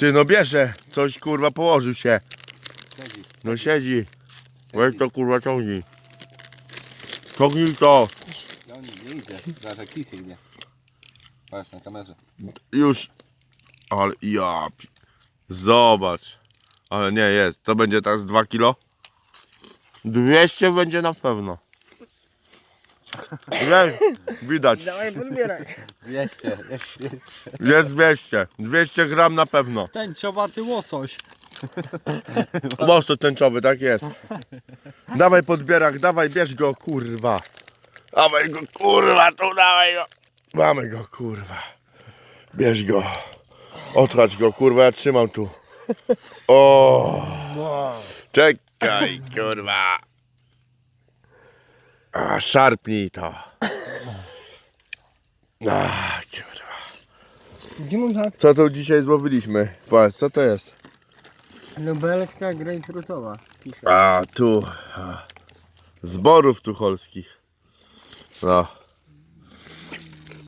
Ty no bierze, coś kurwa położył się. Siedzi. No siedzi. Weź to kurwa ciągnij. Ciągnij to. Nie, idzie. Zaraz jak pis idzie. Patrz na kamerze. Już. Ale ja. pi- Zobacz. Ale nie jest. To będzie teraz 2 kilo? 200 będzie na pewno. Nie, widać. Dawaj podbieraj. 200, jest, jest. Jest 200. 200 gram na pewno. Tęciowaty łosoś. Mocno tęczowy, tak jest. Dawaj podbierak, dawaj, bierz go, kurwa. Dawaj go, kurwa, tu dawaj go. Mamy go, kurwa. Bierz go. Odchacz go, kurwa, ja trzymam tu. O, czekaj, kurwa. A, szarpnij to. A, kurwa. Gdzie można? Co tu dzisiaj złowiliśmy? Powiedz, co to jest? Lubelska grejpfrutowa. Pisze. A tu. A, zborów tucholskich. No.